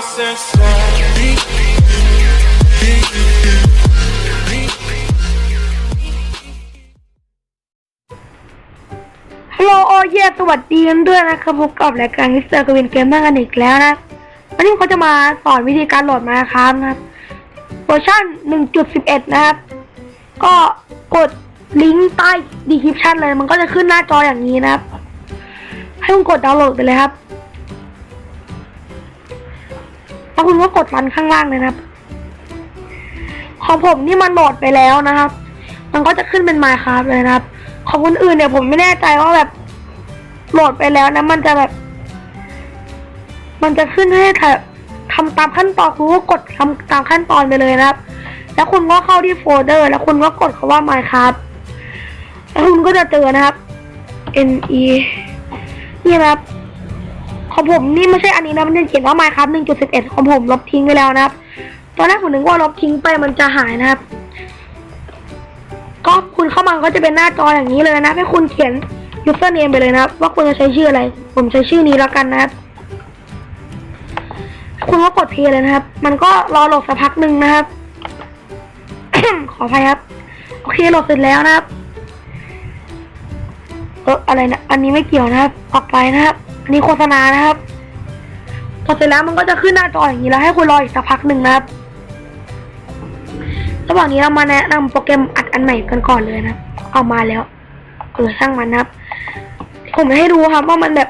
ฮัลโหลโอเยสวัสดีกันด้วยนะครับพบกับรายการมิสเตอร์กวินเกมเมอร์กันอีกแล้วนะวันนี้เขาจะมาสอนวิธีการโหลดมาครับนะครับเวอร์ชัน1.11 นะครับ ก็กดลิงก์ใต้ดีคริปชันเลย มันก็จะขึ้นหน้าจออย่างนี้นะครับ ให้คุณกดดาวน์โหลดไปเลยครับ แล้วคุณก็กดรันข้างล่างเลยนะครับ ของผมนี่มันโหลดไปแล้วนะครับ มันก็จะขึ้นเป็น Minecraft เลยนะครับ ของคนอื่นเนี่ยผมไม่แน่ใจว่าแบบโหลดไปแล้วนะมันจะแบบ มันจะขึ้นให้ทำตามขั้นตอนคุณก็กดทำตามขั้นตอนไปเลยนะครับ แล้วคุณก็เข้าที่โฟลเดอร์ แล้วคุณก็กดคาว่า Minecraft แล้วคุณก็จะเจอนะครับ N E นี่นะครับ ของผมนี่ไม่ใช่อันนี้นะมันจะเขียนว่า Minecraft 1.11ของผมลบทิ้งไปแล้วนะครับ ตอนแรกผมนึกว่าลบทิ้งไปมันจะหายนะครับ ก็คุณเข้ามาก็จะเป็นหน้าจออย่างนี้เลยนะ ให้คุณเขียน username ไปเลยนะครับ ว่าคุณจะใช้ชื่ออะไร ผมใช้ชื่อนี้แล้วกันนะครับคุณก็กดเพย์เลยนะครับ มันก็รอโหลดสักพักหนึ่งนะครับ ขออภัยครับ โอเคโหลดเสร็จแล้วนะครับ เอออะไรนะ อันนี้ไม่เกี่ยวนะครับ ออกไปนะครับ นนี้โฆษณานะครับ พอเสร็จแล้วมันก็จะขึ้นหน้าจออย่างนี้แล้วให้คุณรออีกสักพักหนึ่งนะครับ ระหว่างนี้เรามาแนะนำโปรแกรมอัดอันใหม่กันก่อนเลยนะเอามาแล้ว เออช่างมันนะครับ ผมให้ดูครับว่ามันแบบ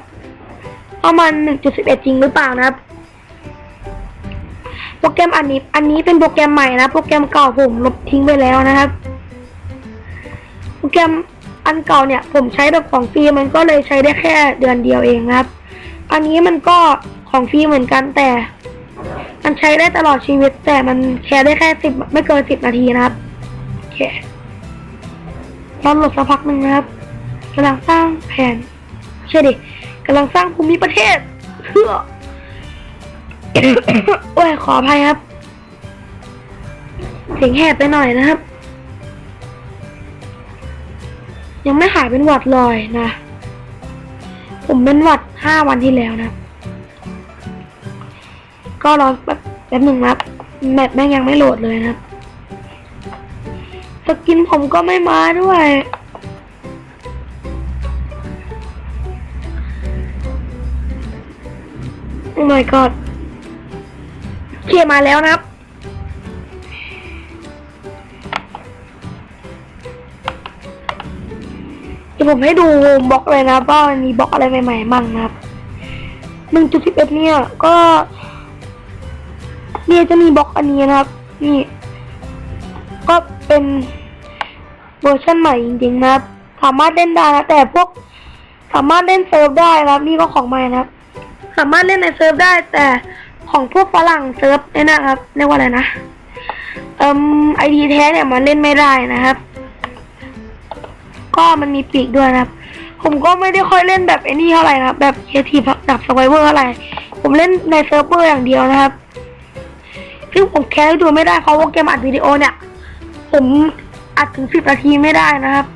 ว่ามันหนึ่งจุดสิบเอ็ดจริงหรือเปล่านะครับ โปรแกรมอันนี้ อันนี้เป็นโปรแกรมใหม่นะ โปรแกรมเก่าผมลบทิ้งไปแล้วนะครับ โปรแกรม อันเก่าเนี่ยผมใช้แบบของฟรีมันก็เลยใช้ได้แค่เดือนเดียวเองครับ อันนี้มันก็ของฟรีเหมือนกันแต่ มันใช้ได้ตลอดชีวิต แต่มันแชร์ได้แค่สิบไม่เกินสิบนาทีนะครับโอเครอโหลดสักพักหนึ่งนะครับกำลังสร้างแผนไม่ใช่ดิกำลังสร้างภูมิประเทศเพื่อโอ้ยขออภัยครับ เสียงแหบไปหน่อยนะครับ ยังไม่หายเป็นหวัดลอยนะ ผมเป็นหวัดห้าวันที่แล้วนะ ก็รอแบบแป๊บหนึ่งนับแมปแม่งยังไม่โหลดเลยนะสกินผมก็ไม่มาด้วยโอ้ my god เคมาแล้วนะครับ ดี๋ยวผมให้ดูบล็อกเลยนะบว่ามันมีบล็อกอะไรใหม่ๆมั่งนะครับหนึ่งจุดสิบเอ็ดเนี่ยก็เนี่ยจะมีบล็อกอันนี้นะครับ นี่ ก็เป็นเวอร์ชันใหม่จริงๆนะครับ สามารถเล่นได้นะ แต่พวกสามารถเล่นเซิร์ฟได้นะครับ นี่ก็ของใหม่นะครับ สามารถเล่นในเซิร์ฟได้ แต่ของพวกฝรั่งเซิร์ฟเนี่ยนะครับเรียกว่าอะไรนะเอ่มไอดีแท้เนี่ยมันเล่นไม่ได้นะครับ ก็มันมีปีกด้วยนะครับ ผมก็ไม่ได้ค่อยเล่นแบบไอ้นี่เท่าไหร่นะครับ แบบเคทีดับสไวเวอร์เท่าไหร่ ผมเล่นในเซิร์ฟเวอร์อย่างเดียวนะครับ ซึ่งผมแคสให้ดูไม่ได้เพราะว่าเกมอัดวิดีโอเนี่ย ผมอัดถึงสิบนาทีไม่ได้นะครับ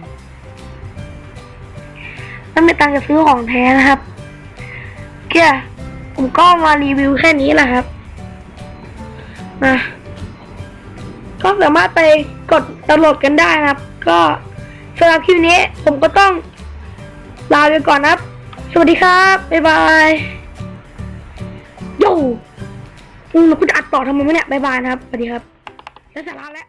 มันไม่ตังจะซื้อของแท้นะครับเกียผมก็มารีวิวแค่นี้แหละครับนะก็สามารถไปกดดาวน์โหลดกันได้นะครับ ก็ สำหรับคลิปนี้ผมก็ต้องลาไปก่อนนะครับ สวัสดีครับ บ๊ายบายโย่อืมเราคุณจะอัดต่อทำไมวะเนี่ย บ๊ายบายนะครับ สวัสดีครับแล้วสาระแล้ว